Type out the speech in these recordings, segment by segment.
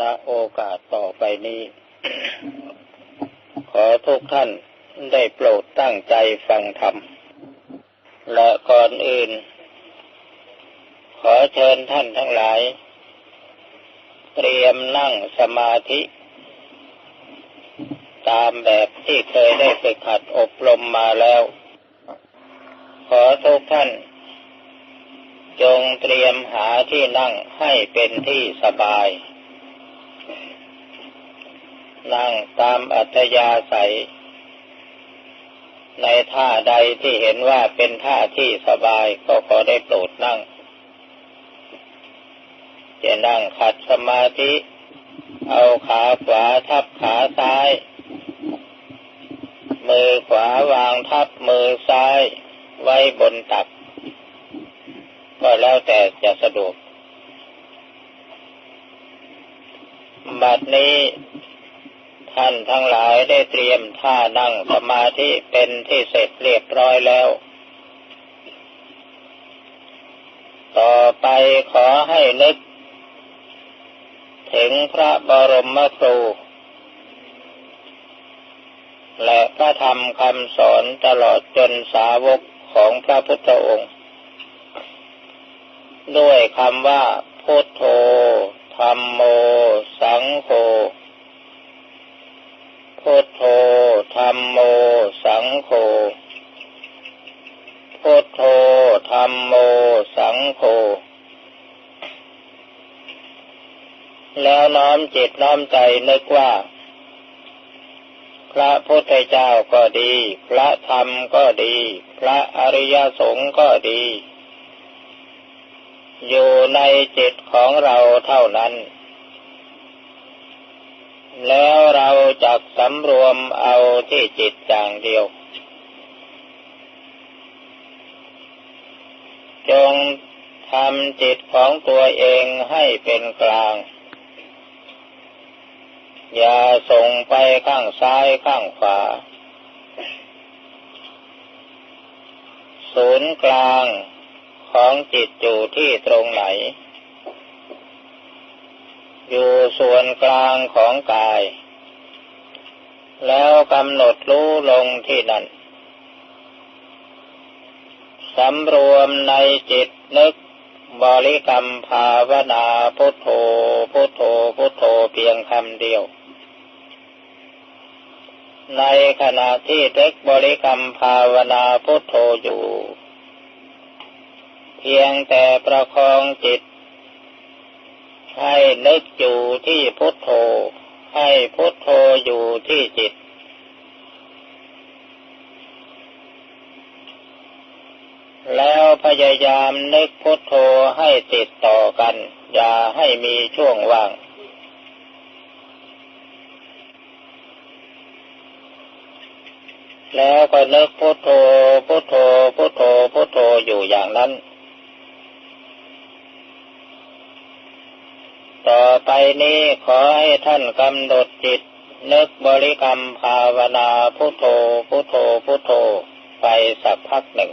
ณโอกาสต่อไปนี้ ขอทุกท่านได้โปรดตั้งใจฟังธรรม และก่อนอื่น ขอเชิญท่านทั้งหลาย เตรียมนั่งสมาธิ ตามแบบที่เคยได้ฝึกหัดอบรมมาแล้ว ขอทุกท่านจงเตรียมหาที่นั่งให้เป็นที่สบาย นั่งตามอัธยาศัย ในท่าใดที่เห็นว่าเป็นท่าที่สบายก็ขอได้โปรดนั่ง จะนั่งขัดสมาธิ เอาขาขวาทับขาซ้าย มือขวาวางทับมือซ้ายไว้บนตัก ก็แล้วแต่จะสะดวกบัดนี้ ท่านทั้งหลายได้เตรียมท่านั่งสมาธิเป็นที่เสร็จเรียบร้อยแล้ว ต่อไปขอให้นึก ถึงพระบรมครู และพระธรรมคำสอนตลอดจนสาวกของพระพุทธองค์ ด้วยคำว่าพุทโธธรรมโม สังโฆ พุทโธธรรมโม สังโฆ พุทโธธรรมโม สังโฆ แล้วน้อมจิตน้อมใจนึกว่า พระพุทธเจ้าก็ดี พระธรรมก็ดี พระอริยสงฆ์ก็ดี อยู่ในจิตของเราเท่านั้น แล้วเราจักสำรวมเอาที่จิตอย่างเดียว จงทำจิตของตัวเองให้เป็นกลาง อย่าส่งไปข้างซ้ายข้างขวา ศูนย์กลางของจิตอยู่ที่ตรงไหน อยู่ส่วนกลางของกาย แล้วกำหนดรู้ลงที่นั่นสำรวมในจิตนึกบริกรรมภาวนาพุทโธพุทโธพุทโธเพียงคำเดียว ในขณะที่เด็กบริกรรมภาวนาพุทโธอยู่ เพียงแต่ประคองจิต ให้นึกอยู่ที่พุทโธ ให้พุทโธอยู่ที่จิต แล้วพยายามนึกพุทโธให้ติดต่อกัน อย่าให้มีช่วงว่างแล้วก็นึกพุทโธพุทโธพุทโธพุทโธอยู่อย่างนั้น ต่อไปนี้ขอให้ท่านกำหนดจิต นึกบริกรรมภาวนาพุทโธพุทโธพุทโธ ไปสักพักหนึ่ง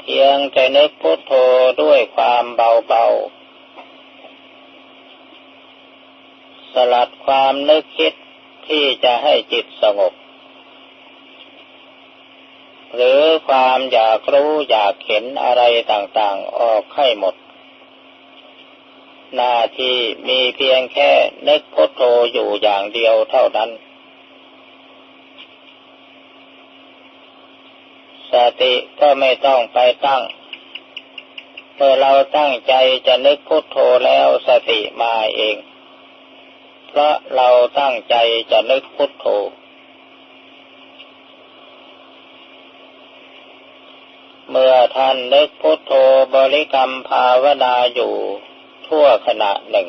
เพียงแต่นึกพุทโธด้วยความเบาๆ สลัดความนึกคิดที่จะให้จิตสงบ หรือความอยากรู้อยากเห็นอะไรต่างๆออกให้หมด หน้าที่มีเพียงแค่นึกพุทโธอยู่อย่างเดียวเท่านั้น สติก็ไม่ต้องไปตั้งเมื่อเราตั้งใจจะนึกพุทโธแล้วสติมาเอง พราะเราตั้งใจจะนึกพุทโธเมื่อท่านนึกพุทโธบริกรรมภาวนาอยู่ทั่วขณะหนึ่ง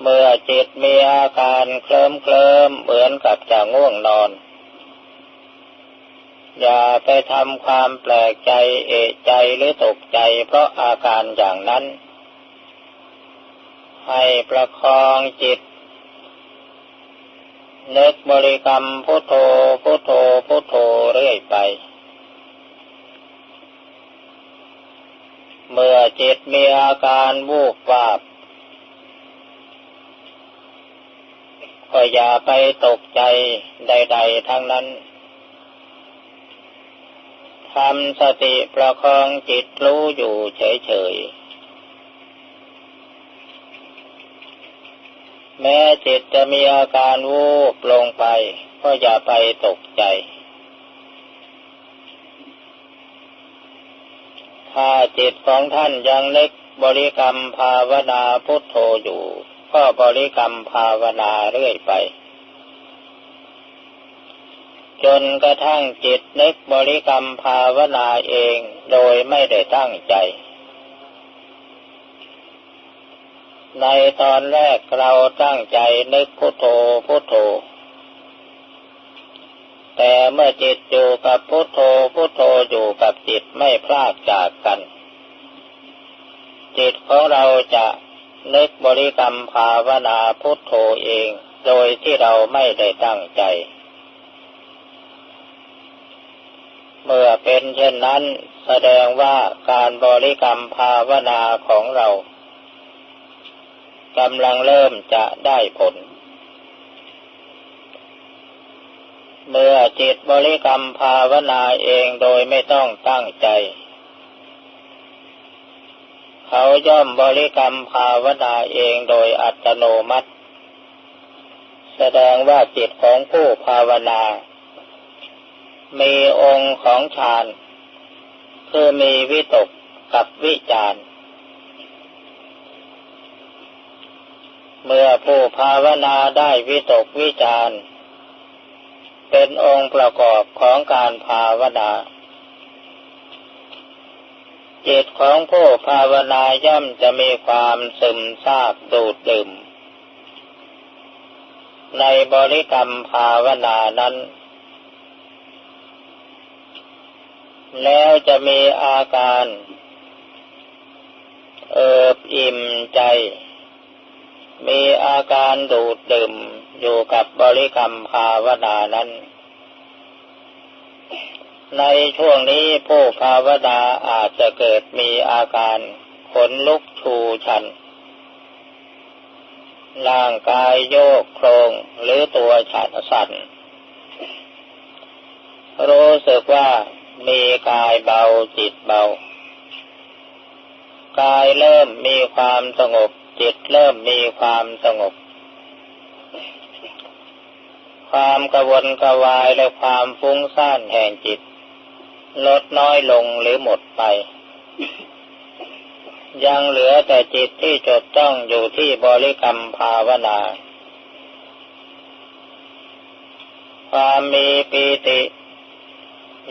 เมื่อจิตมีอาการเคลิ้มเคลิ้มเหมือนกับจะง่วงนอน อย่าไปทำความแปลกใจเอะใจหรือตกใจเพราะอาการอย่างนั้น ให้ประคองจิต นึกบริกรรมพุทโธพุทโธพุทโธเรื่อยไป เมื่อจิตมีอาการวูบวาบก็อย่าไปตกใจใด ๆ ทั้งนั้น ทำสติประคองจิตรู้อยู่เฉย ๆ แม้จิตจะมีอาการวูบลงไป ก็อย่าไปตกใจ ถ้าจิตของท่านยังเล็กบริกรรมภาวนาพุทโธอยู่ ก็บริกรรมภาวนาเรื่อยไป จนกระทั่งจิตนึกบริกรรมภาวนาเองโดยไม่ได้ตั้งใจ ในตอนแรกเราตั้งใจนึกพุทโธพุทโธ แต่เมื่อจิตอยู่กับพุทโธพุทโธอยู่กับจิตไม่พลากจากกัน จิตของเราจะนึกบริกรรมภาวนาพุทโธเอง โดยที่เราไม่ได้ตั้งใจ เมื่อเป็นเช่นนั้นแสดงว่าการบริกรรมภาวนาของเรา กำลังเริ่มจะได้ผล เมื่อจิตบริกรรมภาวนาเองโดยไม่ต้องตั้งใจ เขาย่อมบริกรรมภาวนาเองโดยอัตโนมัติ แสดงว่าจิตของผู้ภาวนา มีองค์ของฌาน คือมีวิตกกับวิจาร เมื่อผู้ภาวนาได้วิตกวิจารเป็นองค์ประกอบของการภาวนาจิตของผู้ภาวนาย่อมจะมีความซึมซาบดูดดื่ม ในบริกรรมภาวนานั้น แล้วจะมีอาการ เอิบอิ่มใจ มีอาการดูดดื่มอยู่กับบริกรรมภาวนานั้น ในช่วงนี้ผู้ภาวนาอาจจะเกิดมีอาการขนลุกชูชัน ร่างกายโยกโครงหรือตัวฉันสั่น รู้สึกว่ามีกายเบาจิตเบา กายเริ่มมีความสงบ จิตเริ่มมีความสงบ ความกระวนกระวายและความฟุ้งซ่านแห่งจิต ลดน้อยลงหรือหมดไป ยังเหลือแต่จิตที่จดจ้องอยู่ที่บริกรรมภาวนาความมีปีติ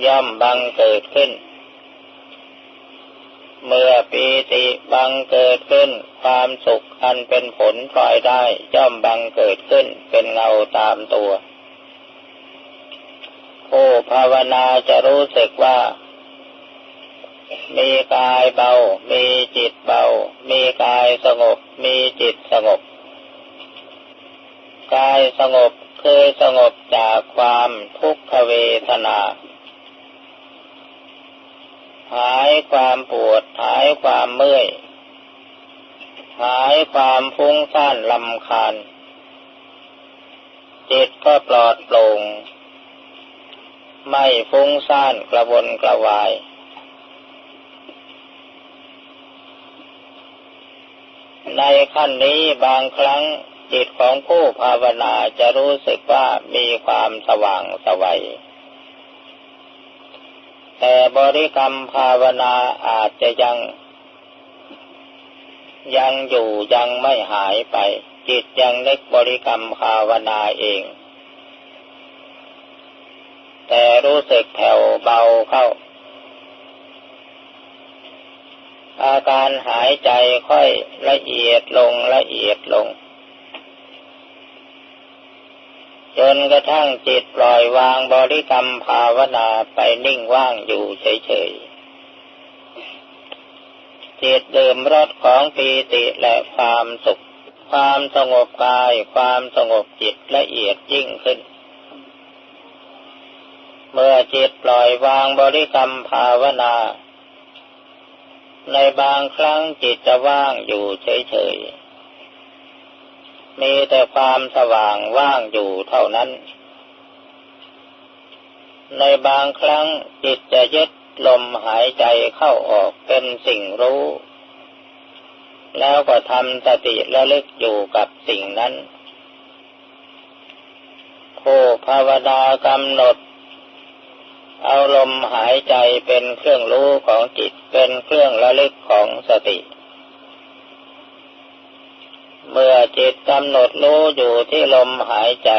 ย่อมบังเกิดขึ้น เมื่อปีติบังเกิดขึ้น ความสุขอันเป็นผลปล่อยได้ย่อมบังเกิดขึ้นเป็นเงาตามตัวผู้ภาวนาจะรู้สึกว่า มีกายเบา มีจิตเบา มีกายสงบ มีจิตสงบ กายสงบคือสงบจากความทุกขเวทนา หายความปวด หายความเมื่อย หายความฟุ้งซ่านลำคาญ จิตก็ปลอดโปร่ง ไม่ฟุ้งซ่านกระวนกระวาย ในขั้นนี้บางครั้งจิตของผู้ภาวนาจะรู้สึกว่ามีความสว่างสวัย แต่บริกรรมภาวนาอาจจะยัง ยังอยู่ยังไม่หายไป จิตยังเล็กบริกรรมภาวนาเอง แต่รู้สึกแผ่วเบาเข้า อาการหายใจค่อยละเอียดลงละเอียดลง จนกระทั่งจิตปล่อยวางบริกรรมภาวนาไปนิ่งว่างอยู่เฉยๆ จิตดื่มรสของปีติและความสุข ความสงบกาย ความสงบจิตละเอียดยิ่งขึ้น เมื่อจิตปล่อยวางบริกรรมภาวนา ในบางครั้งจิตจะว่างอยู่เฉยๆ มีแต่ความสว่างว่างอยู่เท่านั้น ในบางครั้งจิตจะยึดลมหายใจเข้าออกเป็นสิ่งรู้ แล้วก็ทำสติระลึกอยู่กับสิ่งนั้นผู้ภาวดากำหนด เอาลมหายใจเป็นเครื่องรู้ของจิตเป็นเครื่องระลึกของสติ มื่อจิตกำหนดรู้อยู่ที่ลมหายใจ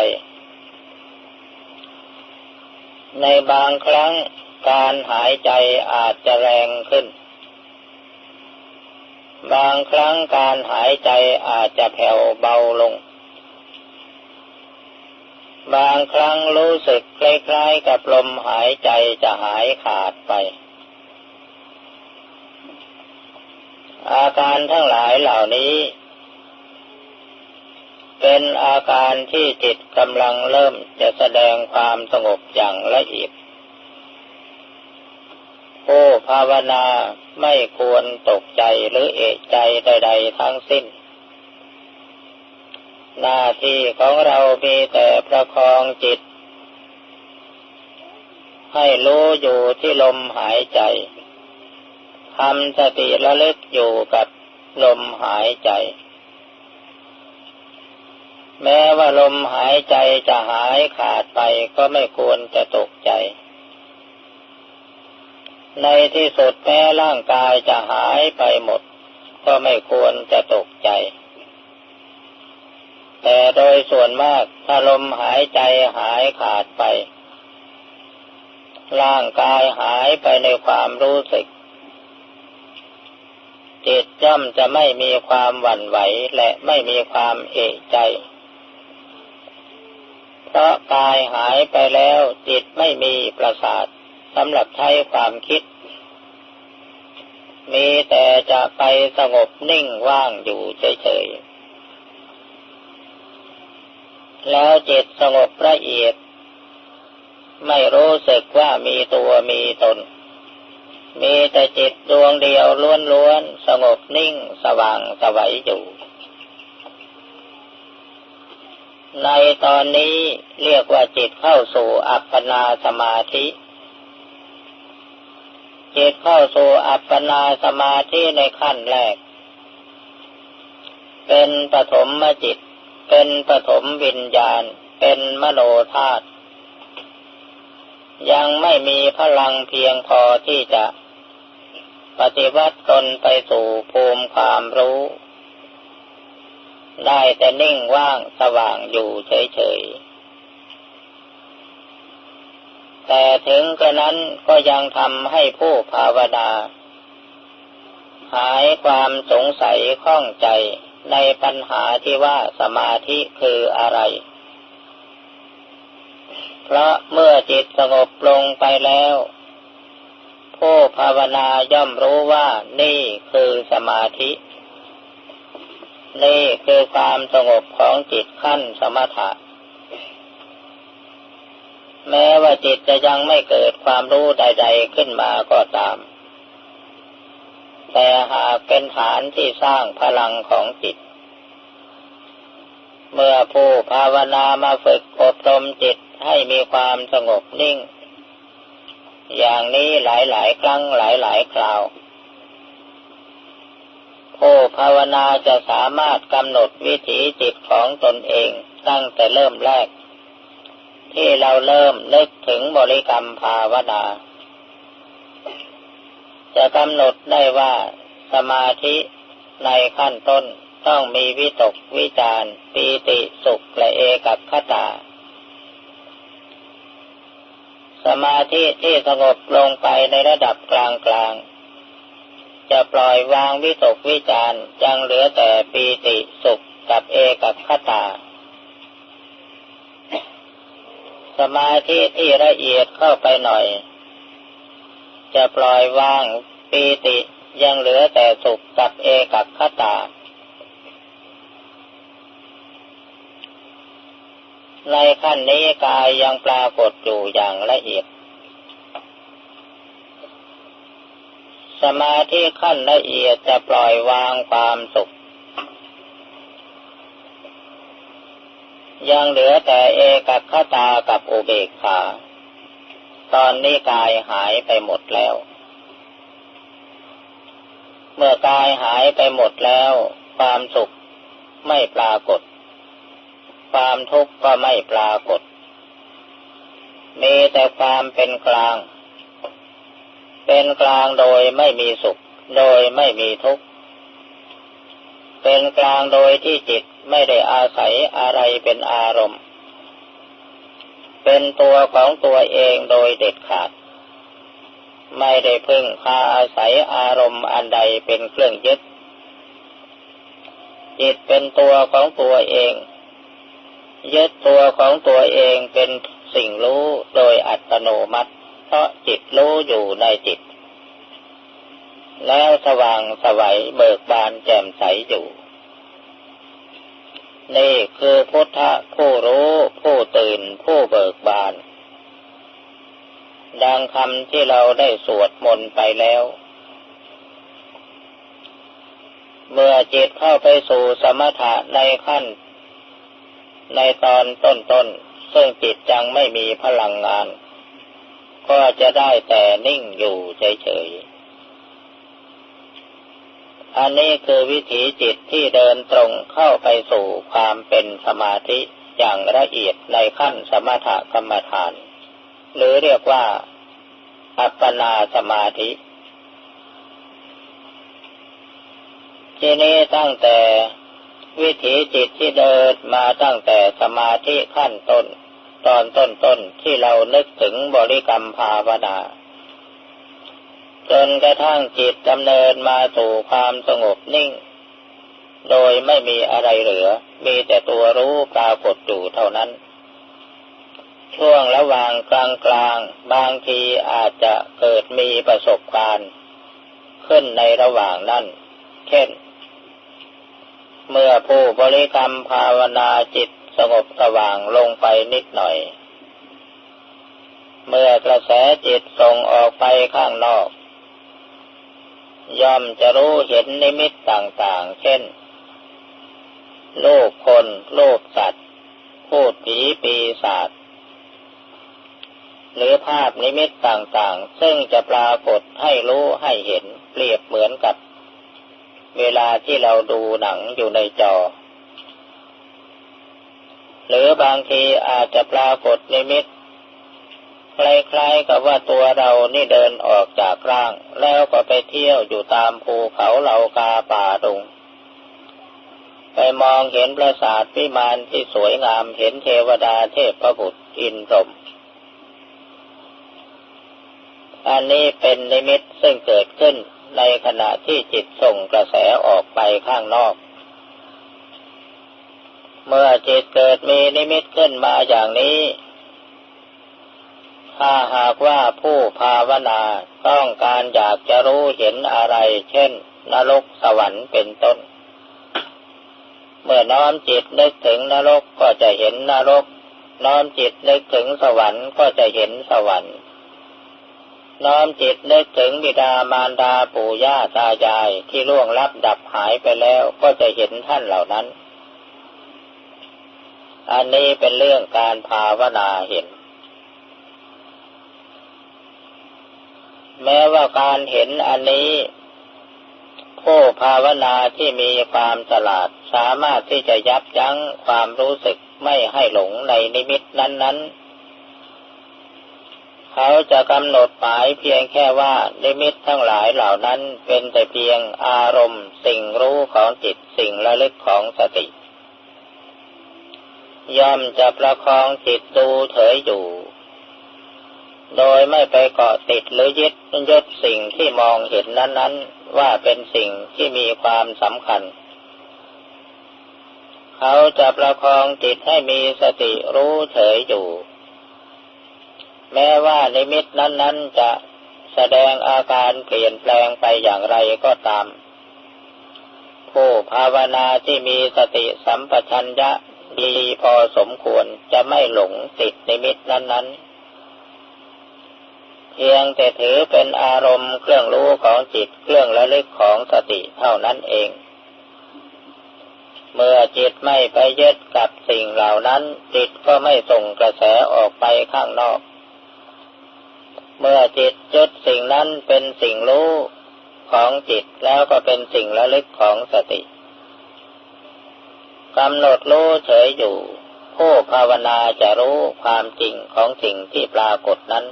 ในบางครั้งการหายใจอาจจะแรงขึ้น บางครั้งการหายใจอาจจะแผ่วเบาลง บางครั้งรู้สึกคล้ายๆกับลมหายใจจะหายขาดไปอาการทั้งหลายเหล่านี้ เป็นอาการที่จิตกำลังเริ่มจะแสดงความสงบอย่างละเอียดผู้ภาวนาไม่ควรตกใจหรือเอกใจใด ๆ ทั้งสิ้น หน้าที่ของเรามีแต่ประคองจิต ให้รู้อยู่ที่ลมหายใจทำสติระลึกอยู่กับลมหายใจ แม้ว่าลมหายใจจะหายขาดไปก็ไม่ควรจะตกใจ ในที่สุดแม้ร่างกายจะหายไปหมด ก็ไม่ควรจะตกใจ แต่โดยส่วนมากถ้าลมหายใจหายขาดไป ร่างกายหายไปในความรู้สึกจิตย่อมจะไม่มีความหวั่นไหวและไม่มีความเอกใจ เพราะกายหายไปแล้ว จิตไม่มีประสาทสำหรับใช้ความคิด มีแต่จะไปสงบนิ่งว่างอยู่เฉยๆ แล้วจิตสงบละเอียด ไม่รู้สึกว่ามีตัวมีตน มีแต่จิตดวงเดียวล้วนๆ สงบนิ่งสว่างสวัยอยู่ ในตอนนี้เรียกว่าจิตเข้าสู่อัปปนาสมาธิ จิตเข้าสู่อัปปนาสมาธิในขั้นแรก เป็นปฐมมจิต เป็นปฐมวิญญาณ เป็นมโนธาตุยังไม่มีพลังเพียงพอที่จะ ปฏิวัติตนไปสู่ภูมิความรู้ ได้แต่นิ่งว่างสว่างอยู่เฉยๆ แต่ถึงกระนั้นก็ยังทำให้ผู้ภาวนา หายความสงสัยข้องใจในปัญหาที่ว่าสมาธิคืออะไร เพราะเมื่อจิตสงบลงไปแล้ว ผู้ภาวนาย่อมรู้ว่านี่คือสมาธิ นี่คือความสงบของจิตขั้นสมถะ แม้ว่าจิตจะยังไม่เกิดความรู้ใด ๆขึ้นมาก็ตาม แต่หากเป็นฐานที่สร้างพลังของจิต เมื่อผู้ภาวนามาฝึกอบรมจิตให้มีความสงบนิ่ง อย่างนี้หลายๆ ครั้งหลายๆ คราว ผู้ภาวนาจะสามารถกำหนดวิถีจิตของตนเองตั้งแต่เริ่มแรก ที่เราเริ่มนึกถึงบริกรรมภาวนา จะกำหนดได้ว่าสมาธิในขั้นต้นต้องมีวิตกวิจารปีติสุขและเอกับขตา สมาธิที่สงบลงไปในระดับกลางกลาง จะปล่อยวางวิตกวิจารยังเหลือแต่ปีติสุขกับเอกับขตา สมาธิที่ละเอียดเข้าไปหน่อย จะปล่อยวางปีติยังเหลือแต่สุขกับเอกับขตา ในขั้นนี้กายยังปรากฏอยู่อย่างละเอียด สมาธิขั้นละเอียดจะปล่อยวางความสุข ยังเหลือแต่เอกคตากับอุเบกขา ตอนนี้กายหายไปหมดแล้ว เมื่อกายหายไปหมดแล้ว ความสุขไม่ปรากฏ ความทุกข์ก็ไม่ปรากฏ มีแต่ความเป็นกลาง เป็นกลางโดยไม่มีสุข โดยไม่มีทุกข์ เป็นกลางโดยที่จิตไม่ได้อาศัยอะไรเป็นอารมณ์ เป็นตัวของตัวเองโดยเด็ดขาด ไม่ได้พึ่งพาอาศัยอารมณ์อันใดเป็นเครื่องยึด จิตเป็นตัวของตัวเอง ยึดตัวของตัวเองเป็นสิ่งรู้โดยอัตโนมัติ เพราะจิตรู้อยู่ในจิต แล้วสว่างสวัยเบิกบานแจ่มใสอยู่ นี่คือพุทธผู้รู้ผู้ตื่นผู้เบิกบาน ดังคำที่เราได้สวดมนต์ไปแล้ว เมื่อจิตเข้าไปสู่สมถะในขั้น ในตอนต้นๆซึ่งจิตยังไม่มีพลังงาน ก็จะได้แต่นิ่งอยู่เฉยๆ อันนี้คือวิถีจิตที่เดินตรงเข้าไปสู่ความเป็นสมาธิอย่างละเอียดในขั้นสมถกรรมฐาน หรือเรียกว่า อัปปนาสมาธิทีนี้ตั้งแต่วิถีจิตที่เดินมาตั้งแต่สมาธิขั้นต้น ตอนต้นต้นที่เรานึกถึงบริกรรมภาวนา จนกระทั่งจิตดำเนินมาสู่ความสงบนิ่ง โดยไม่มีอะไรเหลือ มีแต่ตัวรู้ปรากฏอยู่เท่านั้น ช่วงระหว่างกลางกลางบางทีอาจจะเกิดมีประสบการณ์ ขึ้นในระหว่างนั้น เช่น เมื่อผู้บริกรรมภาวนาจิต สงบสว่างลงไปนิดหน่อย เมื่อกระแสจิตส่งออกไปข้างนอก ย่อมจะรู้เห็นนิมิตต่างๆ เช่น โลกคนโลกสัตว์พูดผีปีศาจหรือภาพนิมิตต่างๆ ซึ่งจะปรากฏให้รู้ให้เห็นเปรียบเหมือนกับ เวลาที่เราดูหนังอยู่ในจอ หรือบางทีอาจจะปรากฏในมิตคล้ายๆกับว่าตัวเรานี่เดินออกจากร่าง แล้วก็ไปเที่ยวอยู่ตามภูเขาเหล่ากาป่าดงไปมองเห็นปราสาทพิมานที่สวยงามเห็นเทวดาเทพประบุตรอินทรมอันนี้เป็นนิมิตซึ่งเกิดขึ้นในขณะที่จิตส่งกระแสออกไปข้างนอก เมื่อจิตเกิดมีนิมิตขึ้นมาอย่างนี้ ถ้าหากว่าผู้ภาวนาต้องการอยากจะรู้เห็นอะไร เช่น นรกสวรรค์เป็นต้น เมื่อน้อมจิตนึกถึงนรกก็จะเห็นนรก น้อมจิตนึกถึงสวรรค์ก็จะเห็นสวรรค์น้อมจิตนึกถึงบิดามารดาปู่ย่าตายายที่ล่วงลับดับหายไปแล้วก็จะเห็นท่านเหล่านั้น อันนี้เป็นเรื่องการภาวนาเห็น แม้ว่าการเห็นอันนี้ ผู้ภาวนาที่มีความฉลาดสามารถที่จะยับยั้งความรู้สึกไม่ให้หลงในนิมิตนั้น ๆ เขาจะกำหนดหมายเพียงแค่ว่านิมิตทั้งหลายเหล่านั้นเป็นแต่เพียงอารมณ์ สิ่งรู้ของจิตสิ่งระลึกของสติ ย่อมจะประคองจิตดูเฉยอยู่ โดยไม่ไปเกาะติดหรือยึดยึดสิ่งที่มองเห็นนั้น ๆ ว่าเป็นสิ่งที่มีความสำคัญ เขาจะประคองจิตให้มีสติรู้เฉยอยู่ แม้ว่านิมิตนั้น ๆ จะแสดงอาการเปลี่ยนแปลงไปอย่างไรก็ตามผู้ภาวนาที่มีสติสัมปชัญญะ ดีพอสมควรจะไม่หลงติดนิมิตนั้น ๆ เพียงแต่ถือเป็นอารมณ์เครื่องรู้ของจิตเครื่องระลึกของสติเท่านั้นเอง เมื่อจิตไม่ไปยึดกับสิ่งเหล่านั้น จิตก็ไม่ส่งกระแสออกไปข้างนอก เมื่อจิตยึดสิ่งนั้นเป็นสิ่งรู้ของจิตแล้วก็เป็นสิ่งระลึกของสติ กำหนดรู้เฉยอยู่ ผู้ภาวนาจะรู้ความจริงของสิ่งที่ปรากฏนั้น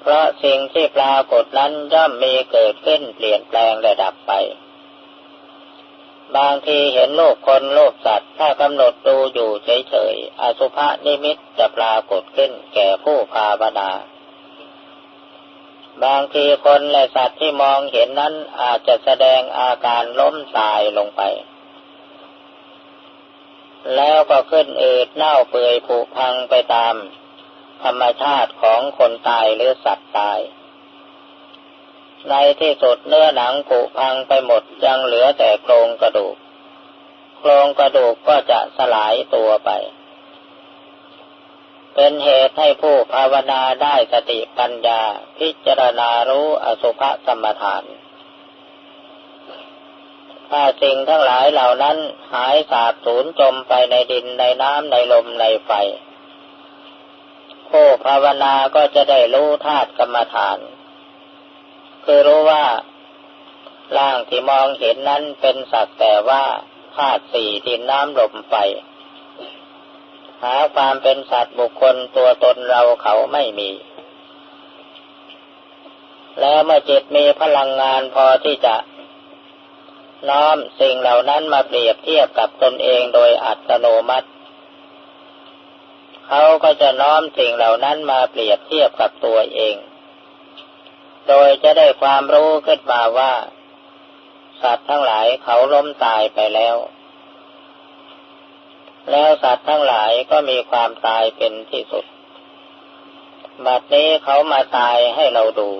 เพราะสิ่งที่ปรากฏนั้นย่อมมีเกิดขึ้นเปลี่ยนแปลงและดับไป บางทีเห็นโลกคนโลกสัตว์ ถ้ากำหนดดูอยู่เฉยๆอสุภะนิมิตจะปรากฏขึ้นแก่ผู้ภาวนาบางทีคนและสัตว์ที่มองเห็นนั้นอาจจะแสดงอาการล้มตายลงไป แล้วก็ขึ้นอืดเน่าเปื่อยผุพังไปตาม ธรรมชาติของคนตายหรือสัตว์ตาย ในที่สุดเนื้อหนังผุพังไปหมดยังเหลือแต่โครงกระดูก โครงกระดูกก็จะสลายตัวไป เป็นเหตุให้ผู้ภาวนาได้สติปัญญาพิจารณารู้อสุภกรรมฐาน ถ้าสิ่งทั้งหลายเหล่านั้นหายสาบสูญจมไปในดินในน้ำในลมในไฟผู้ภาวนาก็จะได้รู้ธาตุกรรมฐาน คือรู้ว่าร่างที่มองเห็นนั้นเป็นสักแต่ว่าธาตุสี่ดินน้ำลมไฟหาความเป็นสัตว์บุคคลตัวตนเราเขาไม่มี แล้วเมื่อจิตมีพลังงานพอที่จะ น้อมสิ่งเหล่านั้นมาเปรียบเทียบกับตนเองโดยอัตโนมัติ เขาก็จะน้อมสิ่งเหล่านั้นมาเปรียบเทียบกับตัวเอง โดยจะได้ความรู้ขึ้นมาว่า สัตว์ทั้งหลายเขาล้มตายไปแล้ว แล้วสัตว์ทั้งหลายก็มีความตายเป็นที่สุด บัดนี้เขามาตายให้เราดู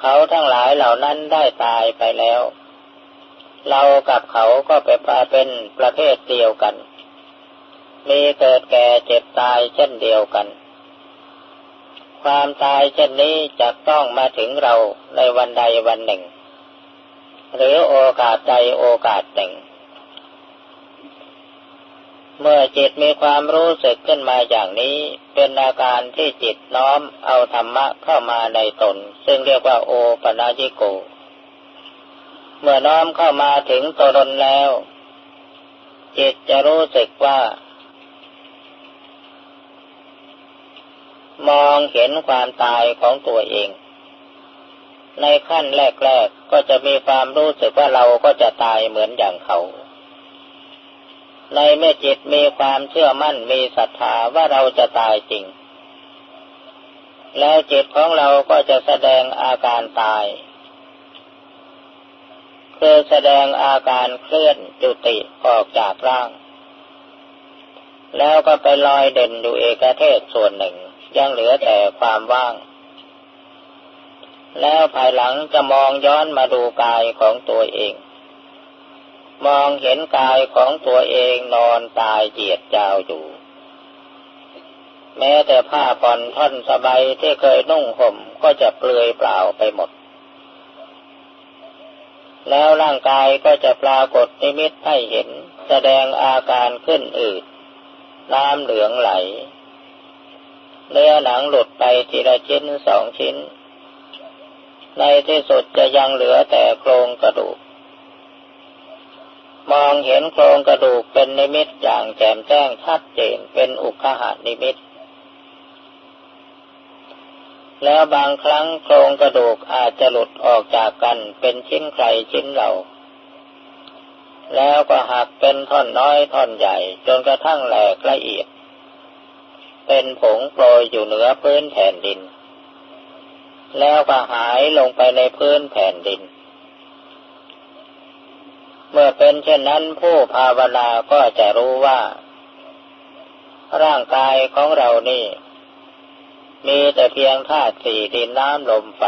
เขาทั้งหลายเหล่านั้นได้ตายไปแล้ว เรากับเขาก็ไปเป็นประเภทเดียวกัน มีเกิดแก่เจ็บตายเช่นเดียวกัน ความตายเช่นนี้จะต้องมาถึงเราในวันใดวันหนึ่ง หรือโอกาสใดโอกาสหนึ่ง เมื่อจิตมีความรู้สึกขึ้นมาอย่างนี้เป็นอาการที่จิตน้อมเอาธรรมะเข้ามาในตน ซึ่งเรียกว่าโอปนาญิโก เมื่อน้อมเข้ามาถึงตัวตนแล้ว จิตจะรู้สึกว่า มองเห็นความตายของตัวเอง ในขั้นแรกๆก็จะมีความรู้สึกว่าเราก็จะตายเหมือนอย่างเขา ในเมื่อจิตมีความเชื่อมั่นมีศรัทธาว่าเราจะตายจริง แล้วจิตของเราก็จะแสดงอาการตาย คือแสดงอาการเคลื่อนจุติออกจากร่าง แล้วก็ไปลอยเด่นอยู่เอกเทศส่วนหนึ่ง ยังเหลือแต่ความว่าง แล้วภายหลังจะมองย้อนมาดูกายของตัวเอง มองเห็นกายของตัวเองนอนตายเจียดจาวอยู่แม้แต่ผ้าผ่อนท่อนสบายที่เคยนุ่งห่มก็จะเปลือยเปล่าไปหมด แล้วร่างกายก็จะปรากฏนิมิตให้เห็น แสดงอาการขึ้นอืด น้ำเหลืองไหล เนื้อหนังหลุดไปทีละชิ้นสองชิ้น ในที่สุดจะยังเหลือแต่โครงกระดูก มองเห็นโครงกระดูกเป็นนิมิตอย่างแจ่มแจ้งชัดเจนเป็นอุคหานิมิต แล้วบางครั้งโครงกระดูกอาจจะหลุดออกจากกันเป็นชิ้นใครชิ้นเรา แล้วก็หักเป็นท่อนน้อยท่อนใหญ่ จนกระทั่งแหลกละเอียด เป็นผงโปรยอยู่เหนือพื้นแผ่นดิน แล้วก็หายลงไปในพื้นแผ่นดิน เมื่อเป็นเช่นนั้นผู้ภาวนาก็จะรู้ว่า ร่างกายของเรานี่ มีแต่เพียงธาตุสี่ดินน้ำลมไฟ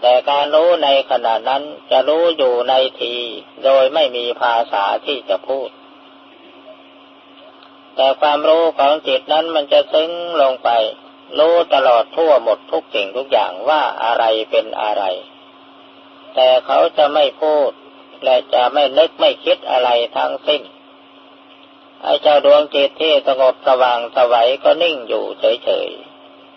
แต่การรู้ในขณะนั้นจะรู้อยู่ในที โดยไม่มีภาษาที่จะพูด แต่ความรู้ของจิตนั้นมันจะซึ้งลงไป รู้ตลอดทั่วหมดทุกสิ่งทุกอย่างว่าอะไรเป็นอะไร แต่เขาจะไม่พูด และจะไม่นึกไม่คิดอะไรทั้งสิ้น ไอ้เจ้าดวงจิตที่สงบสว่างสวัยก็นิ่งอยู่เฉย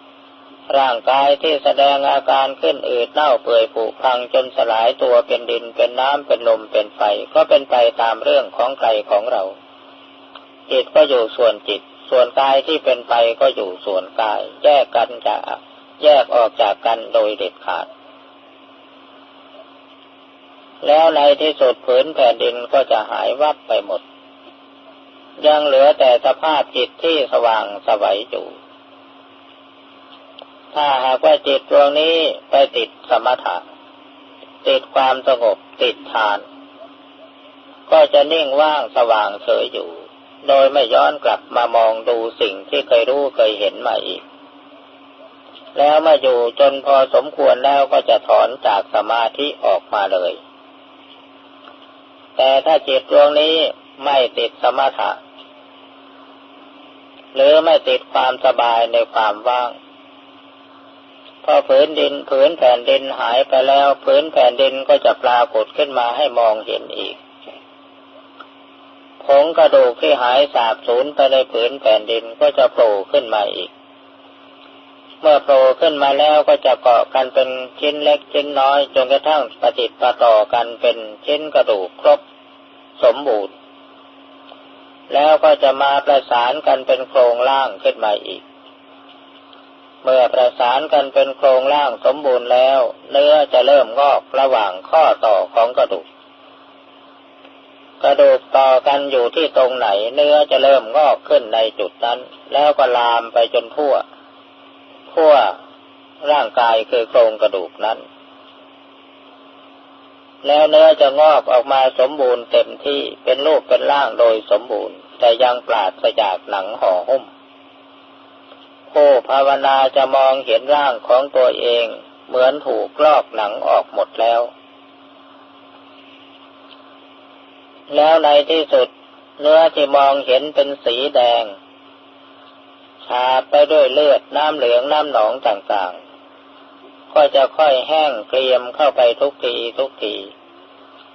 ๆ ร่างกายที่แสดงอาการขึ้นอืดเน่าเปื่อยผุพังจนสลายตัวเป็นดินเป็นน้ำเป็นลมเป็นไฟ ก็เป็นไปตามเรื่องของใครของเรา จิตก็อยู่ส่วนจิต ส่วนกายที่เป็นไปก็อยู่ส่วนกาย แยกกันจะแยกออกจากกันโดยเด็ดขาดแล้วในที่สุดผืนแผ่นดินก็จะหายวับไปหมด ยังเหลือแต่สภาพจิตที่สว่างสวัยอยู่ ถ้าหากว่าจิตดวงนี้ไปติดสมถะ ติดความสงบติดทาน ก็จะนิ่งว่างสว่างเฉยอยู่ โดยไม่ย้อนกลับมามองดูสิ่งที่เคยรู้เคยเห็นมาอีก แล้วมาอยู่จนพอสมควรแล้วก็จะถอนจากสมาธิออกมาเลย แต่ถ้าจิตดวงนี้ไม่ติดสมถะ หรือไม่ติดความสบายในความว่าง พอผืนดินผืนแผ่นดินหายไปแล้วผืนแผ่นดินก็จะปรากฏขึ้นมาให้มองเห็นอีกผงกระดูกที่หายสาบสูญไปในผืนแผ่นดินก็จะโผล่ขึ้นมาอีก เมื่อโผล่ขึ้นมาแล้วก็จะเกาะกันเป็นชิ้นเล็กชิ้นน้อยจนกระทั่งปฏิติประต่อกันเป็นชิ้นกระดูกครบสมบูรณ์ แล้วก็จะมาประสานกันเป็นโครงล่างขึ้นมาอีก เมื่อประสานกันเป็นโครงล่างสมบูรณ์แล้ว เนื้อจะเริ่มงอกระหว่างข้อต่อของกระดูก กระดูกต่อกันอยู่ที่ตรงไหน เนื้อจะเริ่มงอกขึ้นในจุดนั้น แล้วก็ลามไปจนทั่ว ทั่วร่างกายคือโครงกระดูกนั้น แล้วเนื้อจะงอกออกมาสมบูรณ์เต็มที่เป็นรูปเป็นร่างโดยสมบูรณ์ แต่ยังปราศจากหนังห่อหุ้มผู้ภาวนาจะมองเห็นร่างของตัวเอง เหมือนถูกลอกหนังออกหมดแล้ว แล้วในที่สุด เนื้อที่มองเห็นเป็นสีแดงชาไปด้วยเลือดน้ำเหลืองน้ำหนองต่างๆ ก็จะค่อยแห้งเกรียมเข้าไปทุกทีทุกที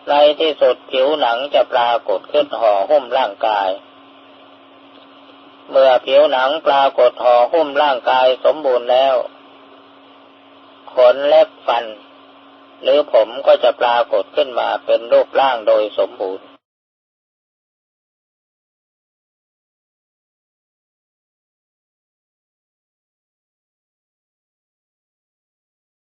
ในที่สุดผิวหนังจะปรากฏขึ้นห่อหุ้มร่างกาย เมื่อผิวหนังปรากฏห่อหุ้มร่างกายสมบูรณ์แล้ว ขนเล็บฟัน หรือผมก็จะปรากฏขึ้นมาเป็นรูปร่างโดยสมบูรณ์